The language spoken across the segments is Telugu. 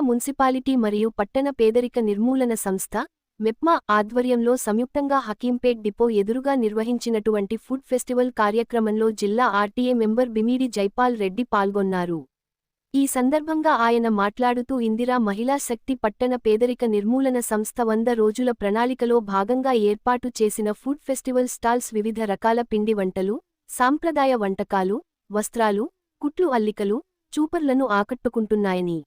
మున్సిపాలిటీ మరియు పట్టణ పేదరిక నిర్మూలన సంస్థ మెప్మా ఆధ్వర్యంలో సంయుక్తంగా హకీంపేట్ డిపో ఎదురుగా నిర్వహించినటువంటి ఫుడ్ ఫెస్టివల్ కార్యక్రమంలో జిల్లా ఆర్టీఏ మెంబర్ బిమిడి జైపాల్ రెడ్డి పాల్గొన్నారు. ఈ సందర్భంగా ఆయన మాట్లాడుతూ ఇందిరా మహిళా శక్తి పట్టణ పేదరిక నిర్మూలన సంస్థ వంద రోజుల ప్రణాళికలో భాగంగా ఏర్పాటు చేసిన ఫుడ్ ఫెస్టివల్ స్టాల్స్ వివిధ రకాల పిండి వంటలు సాంప్రదాయ వంటకాలు వస్త్రాలు కుట్లు అల్లికలు చూపర్లను ఆకట్టుకుంటున్నాయని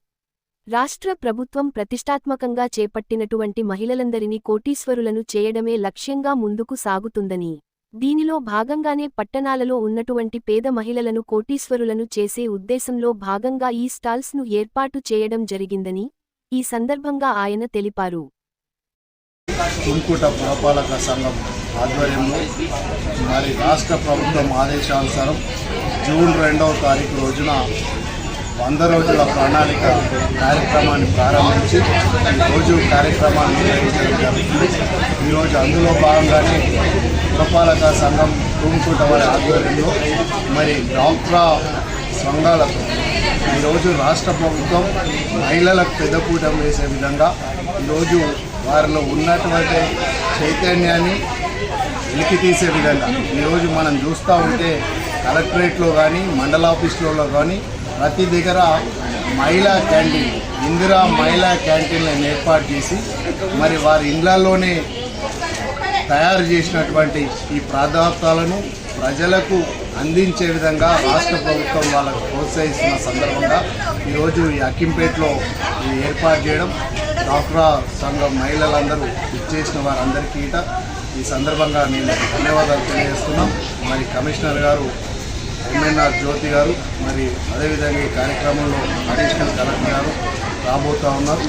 రాష్ట్ర ప్రభుత్వం ప్రతిష్టాత్మకంగా చేపట్టినటువంటి మహిళలందరినీ కోటీశ్వరులను చేయడమే లక్ష్యంగా ముందుకు సాగుతుందని. దీనిలో భాగంగానే పట్టణాలలో ఉన్నటువంటి పేద మహిళలను కోటీశ్వరులను చేసే ఉద్దేశంలో భాగంగా ఈ స్టాల్స్ను ఏర్పాటు చేయడం జరిగిందని ఈ సందర్భంగా ఆయన తెలిపారు. కుంకుట పురపాలక సంఘం ఆధ్వర్యంలో మరి రాష్ట్ర ప్రభుత్వం ఆదేశానుసారం జూన్ రెండవ తారీఖు రోజున వంద రోజుల ప్రణాళిక కార్యక్రమాన్ని ప్రారంభించి ఈరోజు కార్యక్రమాన్ని నిర్వహించడం జరుగుతుంది ఈరోజు అందులో భాగంగానే పురపాలక సంఘం తూముకుంట వారి ఆధ్వర్యంలో మరి డాక్టరా సంఘాలతో ఈరోజు రాష్ట్ర ప్రభుత్వం మహిళలకు పెద్దపూటం వేసే విధంగా ఈరోజు వారిలో ఉన్నటువంటి చైతన్యాన్ని వెలికి తీసే విధంగా ఈరోజు మనం చూస్తూ ఉంటే కలెక్టరేట్లో కానీ మండల ఆఫీసులలో కానీ ప్రతి దగ్గర మహిళా క్యాంటీన్ ఇందిరా మహిళా క్యాంటీన్లను ఏర్పాటు చేసి మరి వారి ఇండ్లలోనే తయారు చేసినటువంటి ఈ పదార్థాలను ప్రజలకు అందించే విధంగా రాష్ట్ర ప్రభుత్వం వాళ్ళకు ప్రోత్సహిస్తున్న సందర్భంగా ఈరోజు ఈ అక్కింపేటలో ఇది ఏర్పాటు చేయడం డాక్రా సంఘం మహిళలందరూ ఇచ్చేసిన వారందరికీ ఈ సందర్భంగా నేను ధన్యవాదాలు తెలియజేస్తున్నాం. మరి కమిషనర్ గారు ఎంఎన్ఆర్ జ్యోతి గారు మరి అదేవిధంగా ఈ కార్యక్రమంలో అడిషనల్ కలెక్టర్ గారు రాబోతూ ఉన్నారు.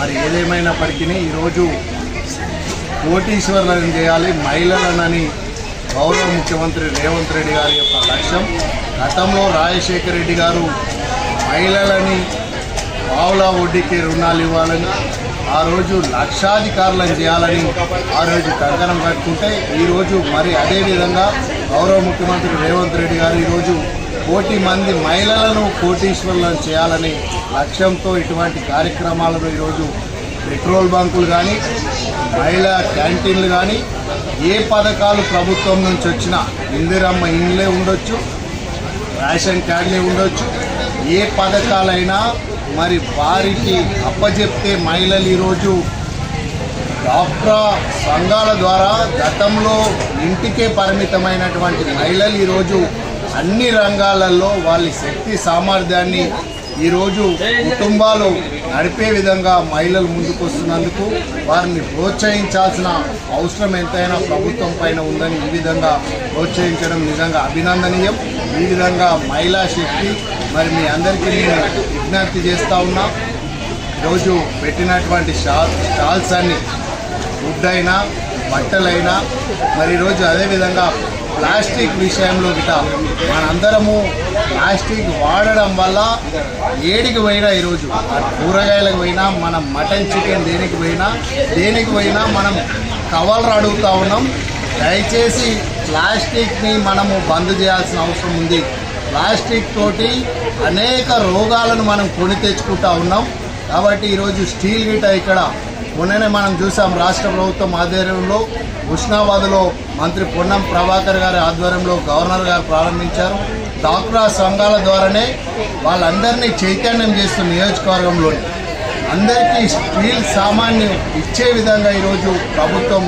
మరి ఏదేమైనప్పటికీ ఈరోజు కోటీశ్వరులను చేయాలి మహిళలనని గౌరవ ముఖ్యమంత్రి రేవంత్ రెడ్డి గారి యొక్క లక్ష్యం. గతంలో రాజశేఖర రెడ్డి గారు మహిళలని పావులా వడ్డీకి రుణాలు ఇవ్వాలని ఆ రోజు లక్షాధికారులను చేయాలని ఆ రోజు కంకణం కట్టుకుంటే ఈరోజు మరి అదేవిధంగా గౌరవ ముఖ్యమంత్రి రేవంత్ రెడ్డి గారు ఈరోజు కోటి మంది మహిళలను కోటీశ్వరులను చేయాలని లక్ష్యంతో ఇటువంటి కార్యక్రమాలను ఈరోజు పెట్రోల్ బంకులు కానీ మహిళా క్యాంటీన్లు కానీ ఏ పథకాలు ప్రభుత్వం నుంచి వచ్చినా ఇందిరమ్మ ఇండ్లే ఉండొచ్చు రేషన్ కార్డులే ఉండొచ్చు ఏ పథకాలైనా మరి వారికి అప్పచెప్తే మహిళలు ఈరోజు డాక్టరా సంఘాల ద్వారా గతంలో ఇంటికే పరిమితమైనటువంటి మహిళలు ఈరోజు అన్ని రంగాలలో వాళ్ళ శక్తి సామర్థ్యాన్ని ఈరోజు కుటుంబాలు నడిపే విధంగా మహిళలు ముందుకు వస్తున్నందుకు వారిని ప్రోత్సహించాల్సిన అవసరం ఎంతైనా ప్రభుత్వం పైన ఉందని ఈ విధంగా ప్రోత్సహించడం నిజంగా అభినందనీయం. ఈ విధంగా మహిళా శక్తి మరి మీ అందరికీ నేను విజ్ఞప్తి చేస్తూ ఉన్నా ఈరోజు పెట్టినటువంటి స్టాల్ స్టాల్స్ అన్ని ఫుడ్ అయినా బట్టలైనా మరి ఈరోజు అదేవిధంగా ప్లాస్టిక్ విషయంలో గిట మనందరము ప్లాస్టిక్ వాడడం వల్ల ఏడికి పోయినా ఈరోజు కూరగాయలకు పోయినా మనం మటన్ చికెన్ దేనికి పోయినా దేనికి పోయినా మనం కవర్లు అడుగుతూ ఉన్నాం. దయచేసి ప్లాస్టిక్ని మనము బంద్ చేయాల్సిన అవసరం ఉంది. ప్లాస్టిక్ తోటి అనేక రోగాలను మనం కొని తెచ్చుకుంటా ఉన్నాం. కాబట్టి ఈరోజు స్టీల్ గిట ఇక్కడ మొన్ననే మనం చూసాం రాష్ట్ర ప్రభుత్వం ఆధ్వర్యంలో హుస్నాబాద్లో మంత్రి పొన్నం ప్రభాకర్ గారి ఆధ్వర్యంలో గవర్నర్ గారు ప్రారంభించారు. డాక్రా సంఘాల ద్వారానే వాళ్ళందరినీ చైతన్యం చేస్తున్న నియోజకవర్గంలోని. అందరికీ స్టీల్ సామాన్ని ఇచ్చే విధంగా ఈరోజు ప్రభుత్వం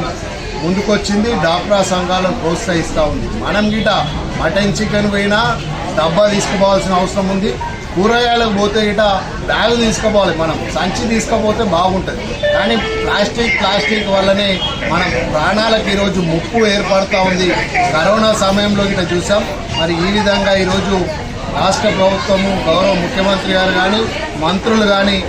ముందుకొచ్చింది. డాక్రా సంఘాలను ప్రోత్సహిస్తూ ఉంది. మనం గిట మటన్ చికెన్ పోయినా డబ్బా తీసుకుపోవాల్సిన అవసరం ఉంది. కూరగాయలకు పోతే ఇట బ్యాగ్ తీసుకుపోవాలి మనం. సంచి తీసుకుపోతే బాగుంటుంది. కానీ ప్లాస్టిక్ ప్లాస్టిక్ వల్లనే మన ప్రాణాలకు ఈరోజు ముప్పు ఏర్పడుతూ ఉంది. కరోనా సమయంలో ఇట చూసాం. మరి ఈ విధంగా ఈరోజు రాష్ట్ర ప్రభుత్వము గౌరవ ముఖ్యమంత్రి గారు కానీ మంత్రులు కానీ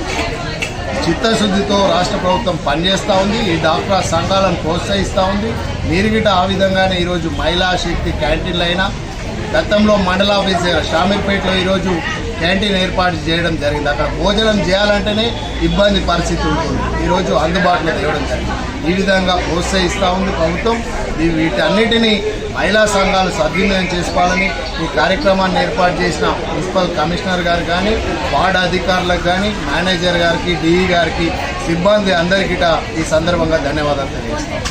చిత్తశుద్ధితో రాష్ట్ర ప్రభుత్వం పనిచేస్తూ ఉంది. ఈ డాక్టర్ సంఘాలను ప్రోత్సహిస్తూ ఉంది. మీరు గిట ఆ విధంగానే ఈరోజు మహిళా శక్తి క్యాంటీన్లు అయినా గతంలో మండల ఆఫీస్ షామీర్పేటలో ఈరోజు క్యాంటీన్ ఏర్పాటు చేయడం జరిగింది. అక్కడ భోజనం చేయాలంటేనే ఇబ్బంది పరిస్థితి ఉంటుంది. ఈరోజు అందుబాటులో తేవడం జరిగింది. ఈ విధంగా ప్రోత్సహిస్తూ ఉంది ప్రభుత్వం. వీటన్నిటినీ మహిళా సంఘాలు సద్వినియోగం చేసుకోవాలని ఈ కార్యక్రమాన్ని ఏర్పాటు చేసిన మున్సిపల్ కమిషనర్ గారు కానీ వార్డు అధికారులకు కానీ మేనేజర్ గారికి డిఈ గారికి సిబ్బంది అందరికీ ఈ సందర్భంగా ధన్యవాదాలు తెలియజేస్తాం.